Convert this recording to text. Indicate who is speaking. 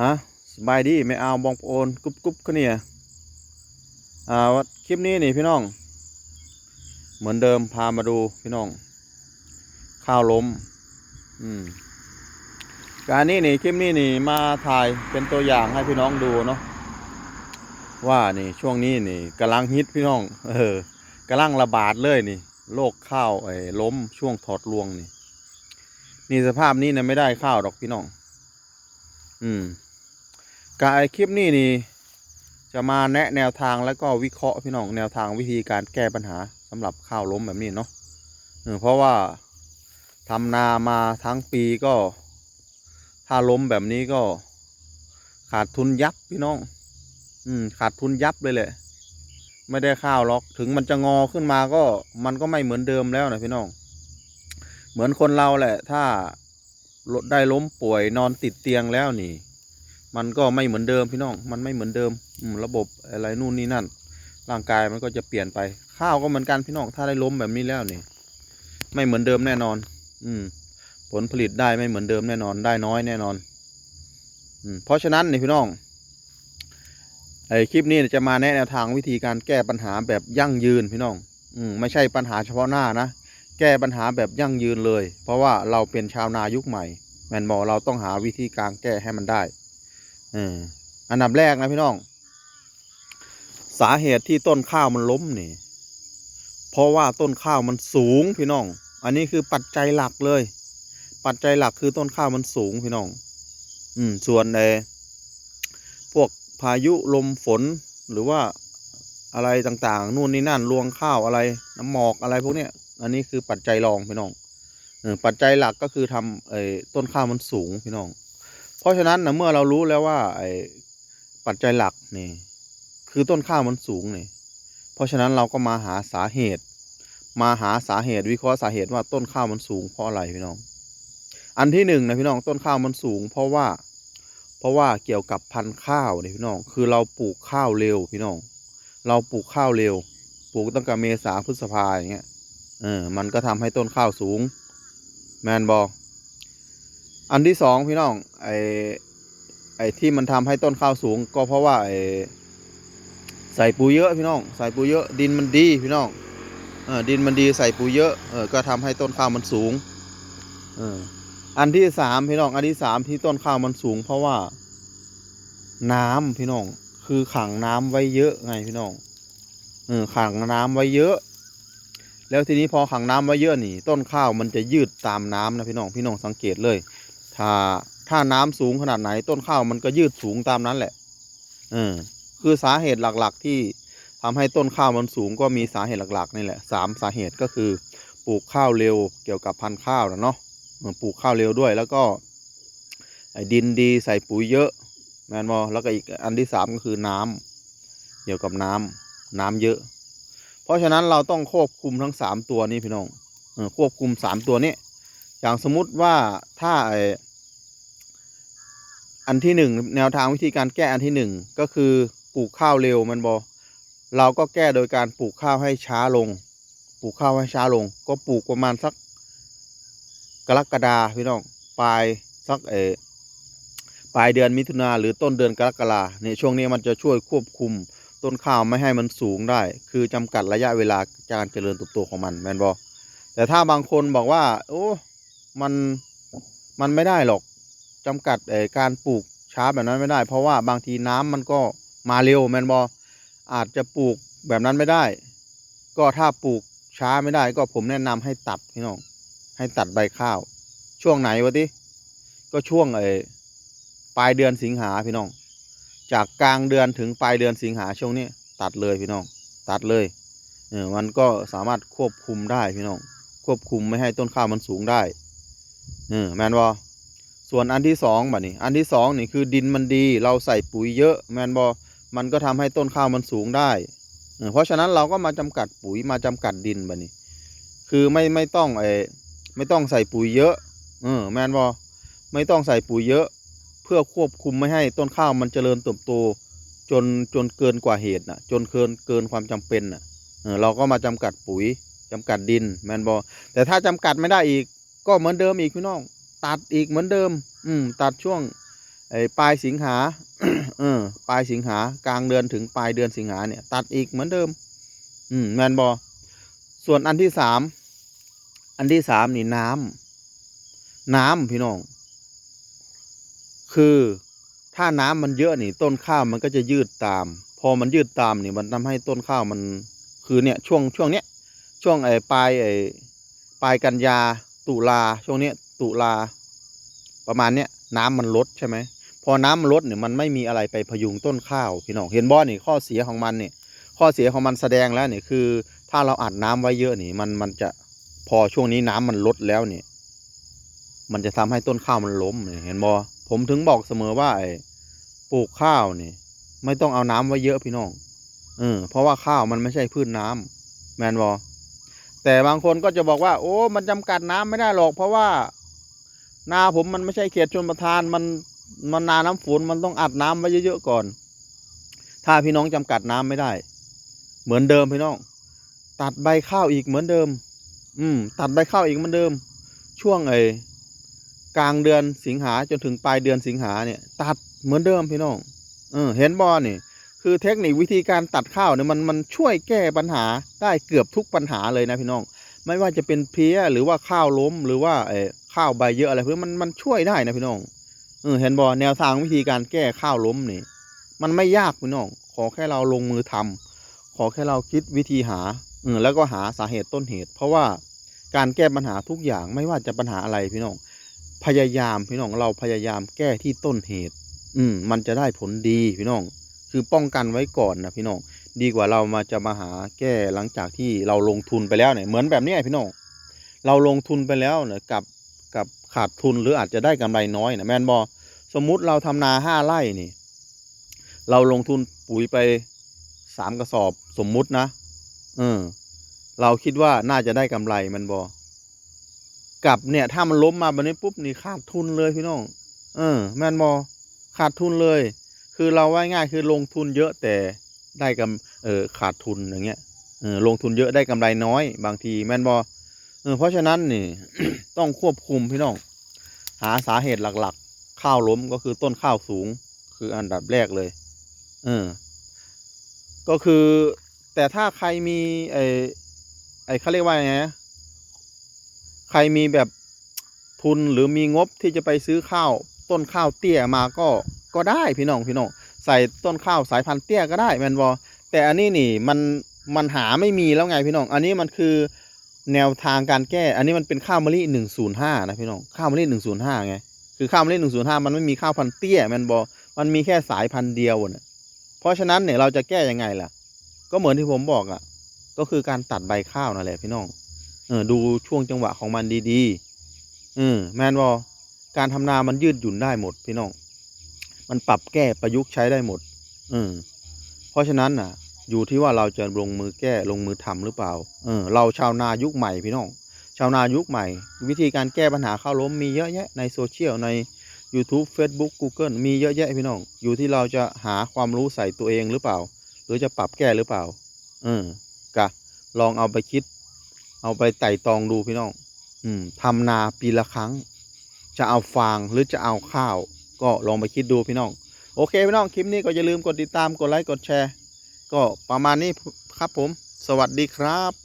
Speaker 1: ฮะสบายดีไม่เอาบองโอนกรุบกรุบเขาเนี่ยอ่าวัดคลิปนี้นี่พี่น้อง เหมือนเดิมพามาดูพี่น้อง ข้าวล้ม อืมการนี้นี่คลิปนี้นี่มาถ่ายเป็นตัวอย่างให้พี่น้องดูเนาะว่านี่ช่วงนี้นี่กำลังฮิตพี่น้อง เออกำลังระบาดเลยนี่โรคข้าวไอ้ล้มช่วงถอดรวงนี่ นี่สภาพนี้นะไม่ได้ข้าวดอกพี่น้อง อืม การไอคลิปนี้นี่ จะมาแนะแนวทางแล้วก็วิเคราะห์พี่น้องแนวทางวิธีการแก้ปัญหาสำหรับข้าวล้มแบบนี้เนาะเออเพราะว่าทำนามาทั้งปีก็ ถ้าล้มแบบนี้ก็ ขาดทุนยับพี่น้อง อืม ขาดทุนยับเลยแหละไม่ได้ข้าวหรอกถึงมันจะงอขึ้นมาก็มันก็ไม่เหมือนเดิมแล้วนะพี่น้อง เหมือนคนเราแหละ ถ้าได้ล้มป่วยนอนติดเตียงแล้วนี่ มันก็ไม่เหมือนเดิมพี่น้อง มันไม่เหมือนเดิมระบบอะไรนู่นนี่นั่น ร่างกายมันก็จะเปลี่ยนไป ข้าวก็เหมือนกันพี่น้อง ถ้าได้ล้มแบบนี้แล้วนี่ ไม่เหมือนเดิมแน่นอน อืม ผลผลิตได้ไม่เหมือนเดิมแน่นอน ได้น้อยแน่นอน อืม เพราะฉะนั้นนี่พี่น้อง ไอคลิปนี้จะมาแนะแนวทางวิธีการแก้ปัญหาแบบยั่งยืนพี่น้อง อืม ไม่ใช่ปัญหาเฉพาะหน้านะ แก้ปัญหาแบบยั่งยืนเลย เพราะว่าเราเป็นชาวนายุคใหม่ แมนบอเราต้องหาวิธีการแก้ให้มันได้ อันดับแรกนะพี่น้อง สาเหตุที่ต้นข้าวมันล้มนี่ เพราะว่าต้นข้าวมันสูงพี่น้อง อันนี้คือปัจจัยหลักเลย ปัจจัยหลักคือต้นข้าวมันสูงพี่น้อง อืม ส่วนในพวกพายุลมฝนหรือว่าอะไรต่างๆ นู่นนี่นั่นรวงข้าวอะไร น้ำหมอกอะไรพวกเนี้ย อันนี้คือปัจจัยรองพี่น้องปัจจัยหลักก็คือทำไอ้ต้นข้าวมันสูงพี่น้อง เพราะฉะนั้นนะเมื่อเรารู้แล้วว่า ไอ้ปัจจัยหลักนี่ คือต้นข้าวมันสูงนี่เพราะฉะนั้นเราก็มาหาสาเหตุ มาหาสาเหตุวิเคราะห์สาเหตุว่าต้นข้าวมันสูงเพราะอะไรพี่น้อง อันที่หนึ่งนะพี่น้องต้นข้าวมันสูง เพราะว่า เพราะว่าเกี่ยวกับพันธุ์ข้าวเนี่ยพี่น้อง คือเราปลูกข้าวเร็วพี่น้อง เราปลูกข้าวเร็ว ปลูกตั้งแต่เมษาพฤษภาอย่างเงี้ย เออ มันก็ทำให้ต้นข้าวสูง แมนบอ อันที่สองพี่น้องไอไอที่มันทำให้ต้นข้าวสูง ก็เพราะว่าไอใส่ปุ๋ยเยอะพี่น้อง ใส่ปุ๋ยเยอะดินมันดีพี่น้องเออดินมันดีใส่ปุ๋ยเยอะเออก็ทำให้ต้นข้าวมันสูงเอออันที่สามพี่น้อง อันที่สามที่ต้นข้าวมันสูง เพราะว่า น้ำพี่น้อง คือขังน้ำไว้เยอะไงพี่น้องเออขังน้ำไว้เยอะ แล้วทีนี้พอขังน้ำไว้เยอะนี่ ต้นข้าวมันจะยืดตามน้ำนะพี่น้องพี่น้องสังเกตเลย ถ้าถ้าน้ำสูงขนาดไหนต้นข้าวมันก็ยืดสูงตามนั้นแหละเออคือสาเหตุหลักๆที่ทำให้ต้นข้าวมันสูงก็มีสาเหตุหลักๆนี่แหละสามสาเหตุก็คือปลูกข้าวเร็วเกี่ยวกับพันธุ์ข้าวนะเนาะปลูกข้าวเร็วด้วยแล้วก็ดินดีใส่ปุ๋ยเยอะแมนบอแล้วก็อีกอันที่สามก็คือน้ำเกี่ยวกับน้ำน้ำเยอะ เพราะฉะนั้นเราต้องควบคุมทั้งสามตัวนี้พี่น้องควบคุมสามตัวนี้อย่างสมมุติว่าถ้าไอันที่หนึ่งแนวทางวิธีการแก้อันที่หนึ่งก็คือปลูกข้าวเร็วมันบอเราก็แก้โดยการปลูกข้าวให้ช้าลง ปลูกข้าวให้ช้าลง ก็ปลูกประมาณสักกรกฎาพี่น้องปลายสักเอปลายเดือนมิถุนาหรือต้นเดือนกรกฎาเนี่ยช่วงนี้มันจะช่วยควบคุมต้นข้าวไม่ให้มันสูงได้ คือจำกัดระยะเวลาการเจริญเติบโตของมันแมนบอแต่ถ้าบางคนบอกว่า โอ้ มัน มันไม่ได้หรอก จำกัดเอ่อการปลูกช้าแบบนั้นไม่ได้ เพราะว่าบางทีน้ำมันก็มาเร็วแมนบออาจจะปลูกแบบนั้นไม่ได้ ก็ถ้าปลูกช้าไม่ได้ ก็ผมแนะนำให้ตัดพี่น้องให้ตัดใบข้าว ช่วงไหนวะทีก็ช่วงเอ่อปลายเดือนสิงหาพี่น้อง จากกลางเดือนถึงปลายเดือนสิงหาช่วงนี้ตัดเลยพี่น้อง ตัดเลยเออมันก็สามารถควบคุมได้พี่น้อง ควบคุมไม่ให้ต้นข้าวมันสูงได้เออแมนบอ ส่วนอันที่สองแบบนี้ อันที่สองนี่คือดินมันดี เราใส่ปุ๋ยเยอะแมนบอมันก็ทำให้ต้นข้าวมันสูงได้ เพราะฉะนั้นเราก็มาจำกัดปุ๋ยมาจำกัดดินแบบนี้ คือไม่ไม่ต้องเออไม่ต้องใส่ปุ๋ยเยอะเออแมนบอไม่ต้องใส่ปุ๋ยเยอะ เพื่อควบคุมไม่ให้ต้นข้าวมันเจริญเติบโตจนจนเกินกว่าเหตุนะจนเกินเกินความจำเป็นนะเออเราก็มาจำกัดปุ๋ยจำกัดดินแมนบอแต่ถ้าจำกัดไม่ได้อีกก็เหมือนเดิมอีกพี่น้อง ตัดอีกเหมือนเดิม อืม ตัดช่วงปลายสิงหาเออปลายสิงหากลางเดือนถึงปลายเดือนสิงหาเนี่ย ตัดอีกเหมือนเดิม อืมแมนบอส่วนอันที่สามอันที่สามนี่น้ำน้ำพี่น้อง คือถ้าน้ำมันเยอะนี่ ต้นข้าวมันก็จะยืดตาม พอมันยืดตามนี่มันทำให้ต้นข้าวมัน คือเนี่ยช่วงช่วงเนี้ยช่วงไอ้ปลายไอ้ปลายกันยาตุลาช่วงเนี้ย ตุลา ประมาณเนี้ยน้ำมันลดใช่ไหมพอน้ำมันลดเนี่ยมันไม่มีอะไรไปพยุงต้นข้าวพี่น้องเห็นบ่อนี่ข้อเสียของมันเนี่ยข้อเสียของมันแสดงแล้วเนี่ยคือ ถ้าเราอัดน้ำไว้เยอะนี่มันมันจะพอช่วงนี้น้ำมันลดแล้วเนี่ยมันจะทำให้ต้นข้าวมันล้มเนี่ยเห็นบ่ผมถึงบอกเสมอว่าไอ้ปลูกข้าวนี่ไม่ต้องเอาน้ำไว้เยอะพี่น้องเออเพราะว่าข้าวมันไม่ใช่พืชน้ำแมนบอแต่บางคนก็จะบอกว่า โอ้ มันจำกัดน้ำไม่ได้หรอก เพราะว่า นาผมมันไม่ใช่เขตชนประทานมันมันนาน้ำฝนมันต้องอัดน้ำไว้เยอะๆก่อน ถ้าพี่น้องจำกัดน้ำไม่ได้ เหมือนเดิมพี่น้อง ตัดใบข้าวอีกเหมือนเดิม อืม ตัดใบข้าวอีกเหมือนเดิม ช่วงไอ้กลางเดือนสิงหาจนถึงปลายเดือนสิงหาเนี่ย ตัดเหมือนเดิมพี่น้องเออเห็นบอนี่ คือเทคนิควิธีการตัดข้าวเนี่ยมันมันช่วยแก้ปัญหาได้เกือบทุกปัญหาเลยนะพี่น้อง ไม่ว่าจะเป็นเพี้ยหรือว่าข้าวล้มหรือว่าไอ้ ข้าวใบเยอะอะไรเพวกนี้มันมันช่วยได้นะพี่น้องเออเห็นบอแนวทางวิธีการแก้ข้าวล้มนี่มันไม่ยากพี่น้อง ขอแค่เราลงมือทำขอแค่เราคิดวิธีหาเออแล้วก็หาสาเหตุต้นเหตุ เพราะว่าการแก้ปัญหาทุกอย่างไม่ว่าจะปัญหาอะไรพี่น้อง พยายามพี่น้องเราพยายามแก้ที่ต้นเหตุ อืมมันจะได้ผลดีพี่น้อง คือป้องกันไว้ก่อนนะพี่น้อง ดีกว่าเรามาจะมาหาแก้หลังจากที่เราลงทุนไปแล้วเนี่ยเหมือนแบบนี้พี่น้อง เราลงทุนไปแล้วเนี่ยกับ กับขาดทุนหรืออาจจะได้กำไรน้อยนะแมนบอสมมุติเราทำนาห้าไร่นี่ เราลงทุนปุ๋ยไปสามกระสอบสมมุตินะเออเราคิดว่าน่าจะได้กำไรแมันบอกลับเนี่ย ถ้ามันล้มมาแบบนี้ปุ๊บนี่ขาดทุนเลยพี่น้อง เออ แมนบอขาดทุนเลย คือเราว่าง่ายคือลงทุนเยอะแต่ได้กำเออขาดทุนอย่างเงี้ยเออลงทุนเยอะได้กำไรน้อย บางทีแมนบอ เออเพราะฉะนั้นนี่ ต้องควบคุมพี่น้อง หาสาเหตุหลักๆ ข้าวล้มก็คือต้นข้าวสูง คืออันดับแรกเลย เออ ก็คือ แต่ถ้าใครมีไอไอเขาเรียกว่าไงใครมีแบบทุนหรือมีงบที่จะไปซื้อข้าว ต้นข้าวเตี้ยมาก็ก็ได้พี่น้องพี่น้องใส่ต้นข้าวสายพันธุ์เตี้ยก็ได้แมนบอแต่อันนี้นี่มันมันหาไม่มีแล้วไงพี่น้อง อันนี้มันคือ แนวทางการแก้ อันนี้มันเป็นข้าวมะลิหนึ่งศูนย์ห้านะพี่น้อง ข้าวมะลิหนึ่งศูนย์ห้าไง คือข้าวมะลิหนึ่งศูนย์ห้ามันไม่มีข้าวพันธุ์เตี้ยแมนบอมันมีแค่สายพันธุ์เดียวน่ะเพราะฉะนั้นเนี่ยเราจะแก้ยังไงล่ะ ก็เหมือนที่ผมบอกอะ ก็คือการตัดใบข้าวนั่นแหละพี่น้อง เออ ดูช่วงจังหวะของมันดีๆ อืมแมนบอการทำนามันยืดหยุ่นได้หมดพี่น้อง มันปรับแก้ประยุกต์ใช้ได้หมด อืมเพราะฉะนั้นน่ะ อยู่ที่ว่าเราจะลงมือแก้ลงมือทำหรือเปล่า เออ เราชาวนายุคใหม่พี่น้อง ชาวนายุคใหม่ วิธีการแก้ปัญหาข้าวล้มมีเยอะแยะในโซเชียลใน YouTube Facebook Google มีเยอะแยะพี่น้อง อยู่ที่เราจะหาความรู้ใส่ตัวเองหรือเปล่า หรือจะปรับแก้หรือเปล่า เออกะลองเอาไปคิด เอาไปไต่ตองดูพี่น้อง อืมทำนาปีละครั้ง จะเอาฟางหรือจะเอาข้าว ก็ลองไปคิดดูพี่น้อง โอเคพี่น้องคลิปนี้ก็อย่าลืมกดติดตามกดไลค์กดแชร์ ก็ประมาณนี้ครับผม สวัสดีครับ